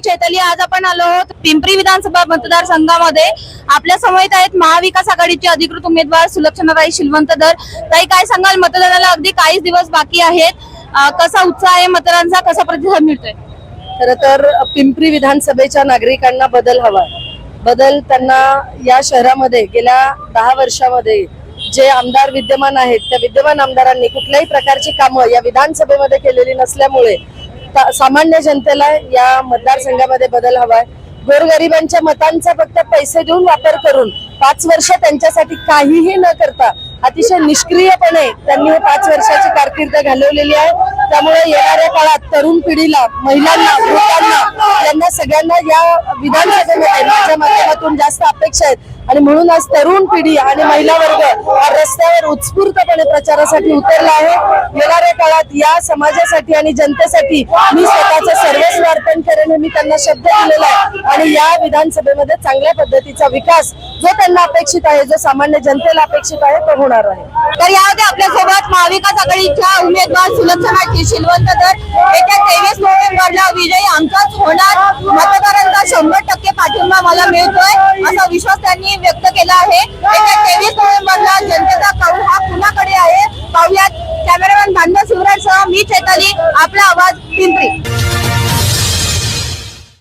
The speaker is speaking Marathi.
चैताली आज आपण आलो आहोत पिंपरी विधानसभा मतदारसंघामध्ये. आपल्यासमोर आहेत महाविकास आघाडीचे अधिकृत उमेदवार सुलक्षणाताई शिलवंत दर. ताई काय सांगाल? मतदानाला अगदी काहीच दिवस बाकी आहेत. अं, कसा उत्साह आहे मतदारांचा? कसा प्रतिसाद मिळतोय? खर तर पिंपरी विधानसभेच्या नागरिकांना बदल हवा बदल त्यांना या शहरामध्ये गेल्या दहा वर्षामध्ये जे आमदार विद्यमान आहेत त्या विद्यमान आमदारांनी कुठल्याही प्रकारची कामं या विधानसभेमध्ये केलेली नसल्यामुळे सामान्य जनतेला या मतदारसंघामध्ये बदल हवाय. गोरगरिबांच्या मतांचा फक्त पैसे देऊन वापर करून पाच वर्ष त्यांच्यासाठी काहीही न करता अतिशय निष्क्रियपणे त्यांनी हे पाच वर्षाची कारकीर्द घालवलेली आहे. त्यामुळे येणाऱ्या काळात तरुण पिढीला महिलांना वृद्धांना यांना सगळ्यांना या विधानसभेमध्ये माझ्या माध्यमातून जास्त अपेक्षा आहेत. आणि म्हणून आज तरुण पिढी आणि महिला वर्ग हा रस्त्यावर उत्स्फूर्तपणे प्रचारासाठी उतरला आहे. येणाऱ्या काळात या समाजासाठी आणि जनतेसाठी मी स्वतःचं सर्वस्व अर्पण करेन मी त्यांना शब्द दिलेला आहे. आणि या विधानसभेमध्ये चांगल्या पद्धतीचा विकास जो त्यांना अपेक्षित आहे जो सामान्य जनतेला अपेक्षित आहे तो होणार आहे. तर यामध्ये आपल्यासोबत महाविकास आघाडीच्या उमेदवार सुलक्षणा शिलवंत दर येत्या तेवीस नोव्हेंबरला विजय आमचाच होणार. मतदारांचा शंभर टक्के पाठिंबा मला मिळतोय असा विश्वास त्यांनी व्यक्त केला आहे. येत्या तेवीस नोव्हेंबरला जनते कौल हा सह मी चैताली आपला आवाज पिंपरी.